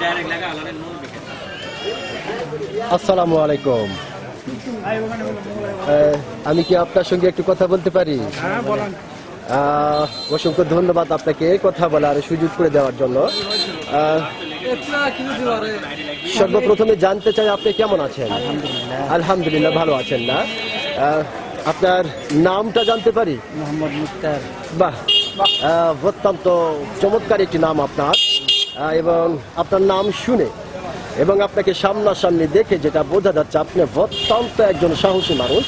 Direct लगा अलग नूर बिके আসসালামু আলাইকুম আহ, আমি কি আপনার সঙ্গে একটু কথা বলতে পারি আহ, অসংখ্য ধন্যবাদ আপনাকে কথা বলার সুযোগ করে দেওয়ার জন্য আহ, সর্বপ্রথমে জানতে চাই আপনি কেমন আছেন আলহামদুলিল্লাহ ভালো আছেন না আহ, আপনার নামটা জানতে পারি? মোহাম্মদ মুক্তার। বাহ। অত্যন্ত চমৎকার একটি নাম আপনার। এবং আপনার নাম শুনে এবং আপনাকে সামনাসামনি দেখে যেটা বোঝা যাচ্ছে আপনি অত্যন্ত একজন সাহসী মানুষ।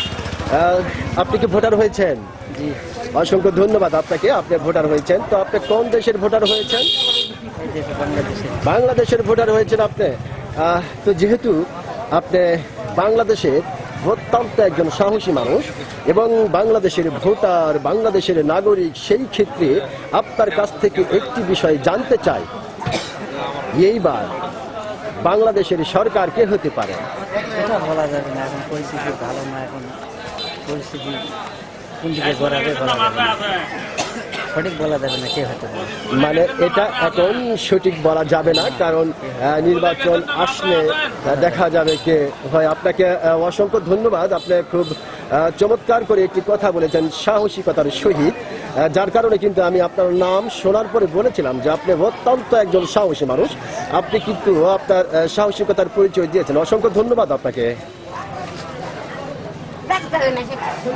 আপনি কি ভোটার হয়েছেন? জি। অসংখ্য ধন্যবাদ আপনাকে আপনি ভোটার হয়েছেন। তো আপনি কোন দেশের ভোটার হয়েছেন? বাংলাদেশের। ভোটার হয়েছেন আপনি। তো যেহেতু আপনি বাংলাদেশের অত্যন্ত একজন সাহসী মানুষ এবং বাংলাদেশের ভোটার, বাংলাদেশের নাগরিক সেই ক্ষেত্রে আপনার কাছ থেকে একটি বিষয় জানতে চাই। এইবার বাংলাদেশের সরকার কে হতে পারে? পরিস্থিতি ভালো না, এখন পরিস্থিতি কোন দিকে গড়াবে সঠিক বলা যাবে না কে হতে পারে? মানে এটা এখন সঠিক বলা যাবে না কারণ নির্বাচন আসলে দেখা যাবে কে হয়। আপনাকে অসংখ্য ধন্যবাদ। আপনি খুব চমৎকার করে একটি কথা বলেছেন সাহসিকতার সহিত। যার কারণে কিন্তু আমি আপনার নাম শোনার পরে বলেছিলাম যে আপনি অত্যন্ত একজন সাহসী মানুষ। আপনি কিন্তু আপনার সাহসিকতার পরিচয় দিয়েছেন। অসংখ্য ধন্যবাদ আপনাকে।